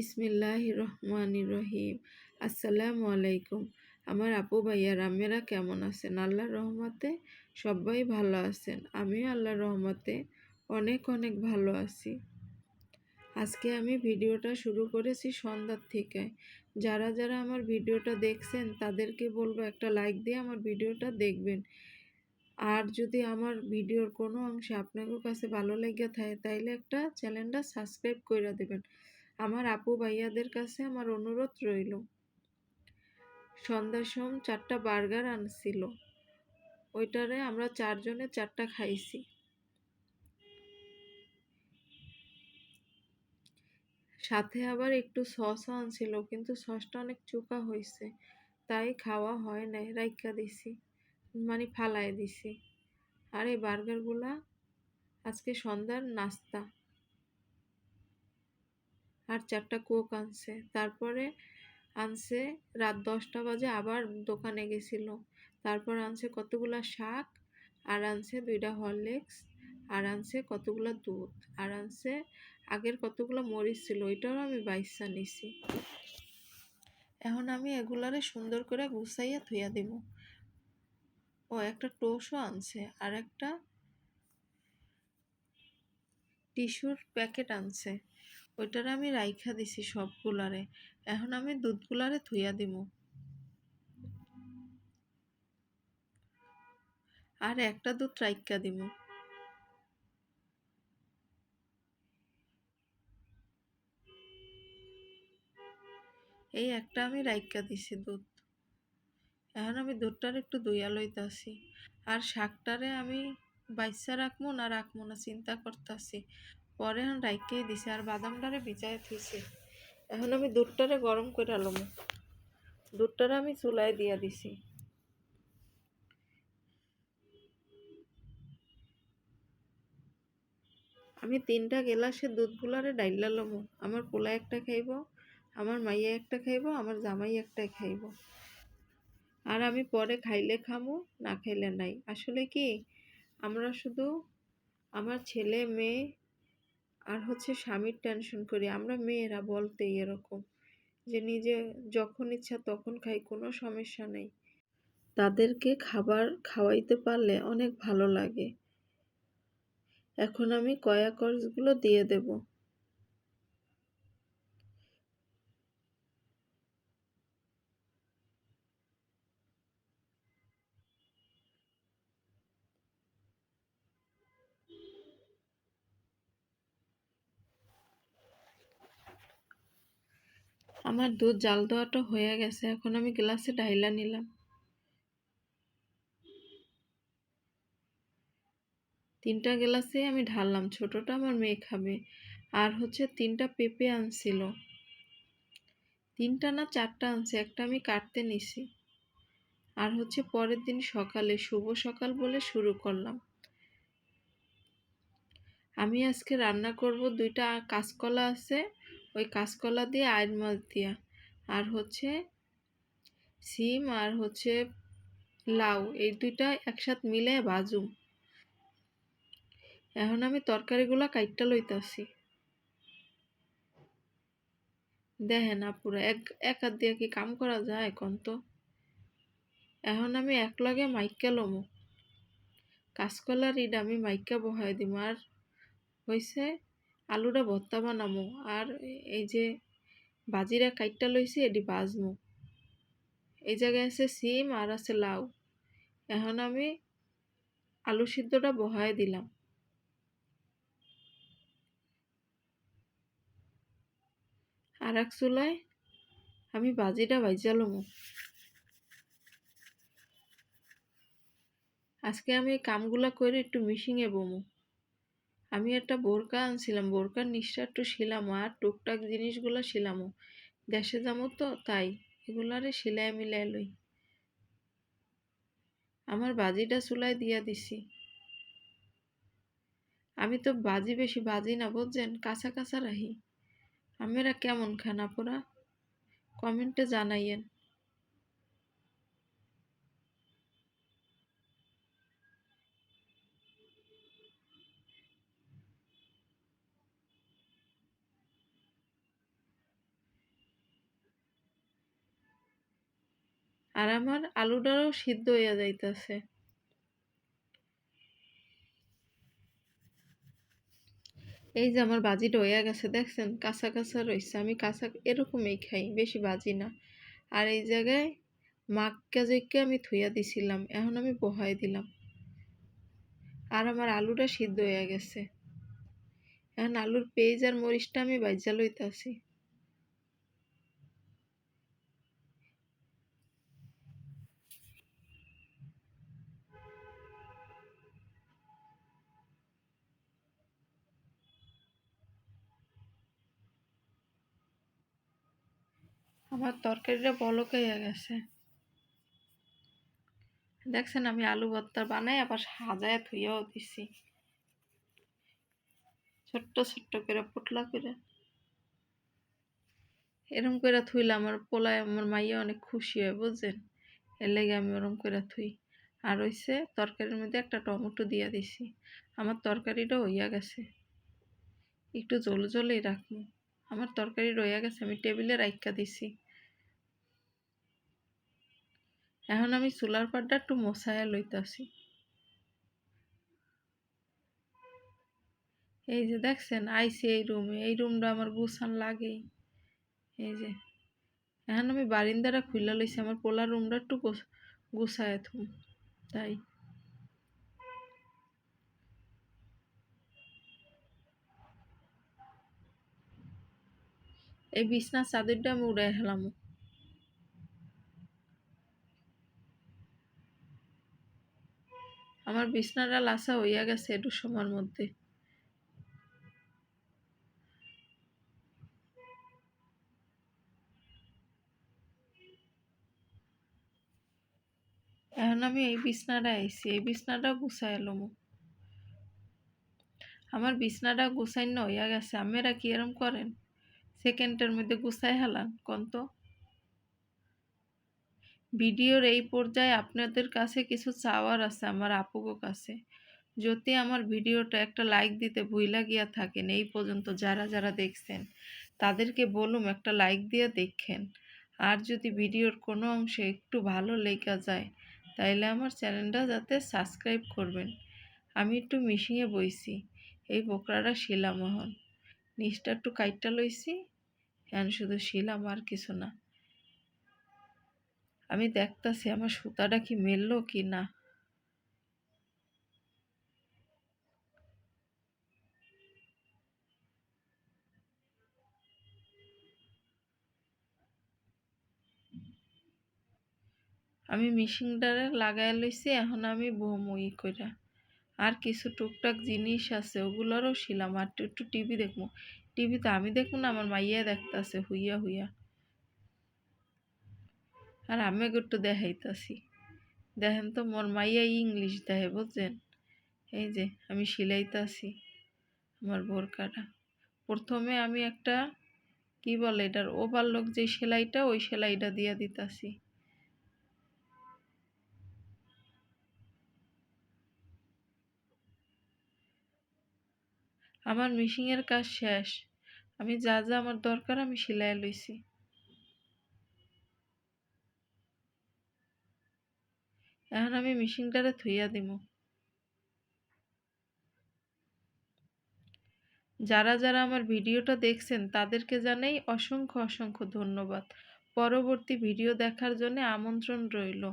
বিসমিল্লাহ রহমান রহিম আসসালামু আলাইকুম আমার আপু ভাইয়া, রামেরা কেমন আছেন? আল্লাহর রহমতে সবাই ভালো আছেন। আমিও আল্লাহর রহমতে অনেক অনেক ভালো আছি। আজকে আমি ভিডিওটা শুরু করেছি সন্ধ্যার থেকে। যারা যারা আমার ভিডিওটা দেখছেন, তাদেরকে বলব একটা লাইক দিয়ে আমার ভিডিওটা দেখবেন। আর যদি আমার ভিডিওর কোনো অংশে আপনাদের কাছে ভালো লেগে থাকে, তাইলে একটা চ্যানেলটা সাবস্ক্রাইব করে দেবেন। আমার আপু ভাইয়াদের কাছে আমার অনুরোধ রইল। সন্ধ্যার সময় চারটা বার্গার আনছিল। ওইটারে আমরা চারজনে চারটা খাইছি। সাথে আবার একটু সসও আনছিল, কিন্তু সসটা অনেক চোকা হয়েছে তাই খাওয়া হয় নাই রাইকা দিছি মানে ফালায় দিছি। আর এই বার্গারগুলা আজকে সন্ধ্যার নাস্তা। আর চারটা কোক আনছে। তারপরে আনছে, রাত দশটা বাজে আবার দোকানে গেছিল। তারপর আনছে কতগুলো শাক, আর আনছে দুইটা হরলিক্স, আর আনছে কতগুলা দুধ, আর আনছে আগের কতগুলো মরিচ ছিল, ওইটাও আমি বাইসা নিছি। এখন আমি এগুলারে সুন্দর করে গুছাইয়া থুইয়া দিব। ও, একটা টোসও আনছে, আর একটা টিস্যুর প্যাকেট আনছে। ওইটারে আমি রাইখা দিছি সবগুলারে। এখন আমি দুধগুলারে থুইয়া দিব আর একটা দুধ রাইকা দিব এই একটা আমি রাইকা দিছি দুধ। এখন আমি দুধটার একটু দইয়া লইতাছি। আর শাকটারে আমি বাইসা রাখব না রাখব না চিন্তা করতেছি। পরে এখন রাইকেই দিছে আর বাদামটারে ভিজাই থইছে। এখন আমি দুধটারে গরম করে আলম দুধটারে আমি চুলায় দিয়া দিছি। আমি তিনটা গেলাসে দুধগুলারে ডাইলা লমু। আমার পোলা একটা খাইব, আমার মাইয়া একটা খাইব, আমার জামাই একটা খাইব। আর আমি পরে খাইলে খামো, না খাইলে নাই। আসলে কি, আমরা শুধু আমার ছেলে, মেয়ে আর হচ্ছে স্বামীর টেনশন করি। আমরা মেয়েরা বলতে এরকম যে, নিজে যখন ইচ্ছা তখন খাই, কোনো সমস্যা নেই। তাদেরকে খাবার খাওয়াইতে পারলে অনেক ভালো লাগে। এখন আমি কয়া কর্সগুলো দিয়ে দেব। আমার দুধ জাল দেওয়াটা হয়ে গেছে, এখন আমি গ্লাসে ডাইলা নিলাম। তিনটা গ্লাসে আমি ঢাললাম, ছোটটা আমার মেয়ে খাবে। আর হচ্ছে তিনটা পেঁপে আনছিল। তিনটা না চারটা আনছে, একটা আমি কাটতে নিছি। আর হচ্ছে পরের দিন সকালে, শুভ সকাল বলে শুরু করলাম। আমি আজকে রান্না করব দুইটা কাঁচকলা আছে ওই কাঁচকলা দিয়ে আয়ের মাছ দিয়া। আর হচ্ছে সিম আর হচ্ছে লাউ, এই দুইটা একসাথে মিলে ভাজুম। এখন আমি তরকারিগুলো কাইটটা লইতাছি। দেখেন আপুরা, এক এক হাত দিয়ে কি কাম করা যায় এখন তো? এখন আমি এক লগে মাইকা লমু। কাঁচকলার ইড আমি মাইকা বহাই দিম। আর হয়েছে আলুটা ভর্তা বানামো। আর এই যে বাজিরা কাইটটা লইছি, এটি বাজমো। এই জায়গায় আছে সিম আর আছে লাউ। এখন আমি আলু সিদ্ধটা বহাই দিলাম। আর এক চুলায় আমি বাজিটা বাইজালমো আজকে আমি কামগুলা করে একটু মিশিংয়ে বমু। আমি একটা বোরকা আনছিলাম, বোরকার নিচটা একটু শিলাম আর টুকটাক জিনিসগুলো শিলামো দেশে যাব তো, তাই। এগুলারে সিলাই মিলাই লই। আমার বাজিটা চুলায় দিয়া দিছি। আমি তো বাজি বেশি বাজি না, বুঝছেন? কাঁচা কাঁচা রাহি। আমেরা কেমন খান, আপুরা? কমেন্টে জানাইয়েন। আর আমার আলুটাও সিদ্ধ হইয়া যাইতেছে। এই যে আমার বাজিটা হইয়া গেছে, দেখছেন? কাঁচা কাঁচা রয়েছে আমি কাঁচা এরকমই খাই, বেশি বাজি না। আর এই জায়গায় মাক্কা জেকে আমি থুইয়া দিছিলাম, এখন আমি বহাই দিলাম। আর আমার আলুটা সিদ্ধ হয়ে গেছে। এখন আলুর পেঁয়াজ আর মরিচটা আমি বাইজা লইতাছি। আমার তরকারিটা বলক হয়ে গেছে। দেখছেন আমি আলু ভর্তা বানাই, আবার সাজায় থুইয়াও দিছি। ছোট্ট ছোট্ট করে, পুটলা করে। এরম করে থুইলে আমার পোলায়, আমার মাইয়া অনেক খুশি হয়, বুঝছেন? এর লেগে আমি ওরম করে থুই। আর হইছে, তরকারির মধ্যে একটা টমেটো দিয়া দিছি। আমার তরকারিটা হইয়া গেছে। একটু জল জলেই রাখব। আমার তরকারি রইয়া গেছে, আমি টেবিলে রাইখা দিছি। এখন আমি চুলার পাড়টা একটু মশায়া লইতাছি। এই যে দেখছেন আইসি এই রুমে, এই রুমটা আমার গুছান লাগেই। এই যে, এখন আমি বারিন্দাটা খুলে লইছি, আমার পোলার রুমটা একটু গুছায় থুম, তাই। এই বিছনার চাদরটা আমি উড়াই হেলাম। আমার বিছনাটা লাসা হইয়া গেছে একটু সময়ের মধ্যে। এখন আমি এই বিছনাটা আইছি, এই বিছনাটা গুছাই এলাম আমার বিছনাটা গুছাইন হইয়া গেছে, আমেরা কি এরম করেন? সেকেন্ডের মধ্যে গুছাই কোন তো ভিডিওর এই পর্যায়ে আপনাদের কাছে কিছু চাওয়ার আছে, আমার আপুগো কাছে। যদি আমার ভিডিওটা একটা লাইক দিতে ভুইলা গিয়া থাকেন, এই পর্যন্ত যারা যারা দেখছেন, তাদেরকে বলুম একটা লাইক দিয়ে দেখেন। আর যদি ভিডিওর কোনো অংশে একটু ভালো লেখা যায়, তাইলে আমার চ্যানেলটা যাতে সাবস্ক্রাইব করবেন। আমি একটু মিশিয়ে বইছি, এই বোকরাটা শিলাম এখন নিচটা একটু কাইটটা লইছি। এখন শুধু শিলাম আর কিছু না। আমি দেখতাছি আমার সুতাটা কি মেললো কি না। আমি মিশিংটারে লাগাই লইছি, এখন আমি বমুই কইরা। আর কিছু টুকটাক জিনিস আছে, ওগুলোরও শিলাম। আর একটু একটু টিভি দেখব। টিভিতে আমি দেখব না, আমার মাইয়া দেখতেছে, হুইয়া হুইয়া। আর আমি একটু দেখাইতাছি। দেখেন তো, মোর মাইয়া ইংলিশ দেখে, বুঝছেন? এই যে, আমি সিলাইতাছি আমার বোরকাটা। প্রথমে আমি একটা, কি বলে এটার, ওভারলক যে সেলাইটা, ওই সেলাইটা দিয়ে দিতাছি। আমার মিশিংয়ের কাজ শেষ। আমি যা যা আমার দরকার আমি সেলাই লইছি। এখন আমি মিশিংটারে থুইয়া দিব যারা যারা আমার ভিডিওটা দেখছেন, তাদেরকে জানাই অসংখ্য অসংখ্য ধন্যবাদ। পরবর্তী ভিডিও দেখার জন্য আমন্ত্রণ রইল।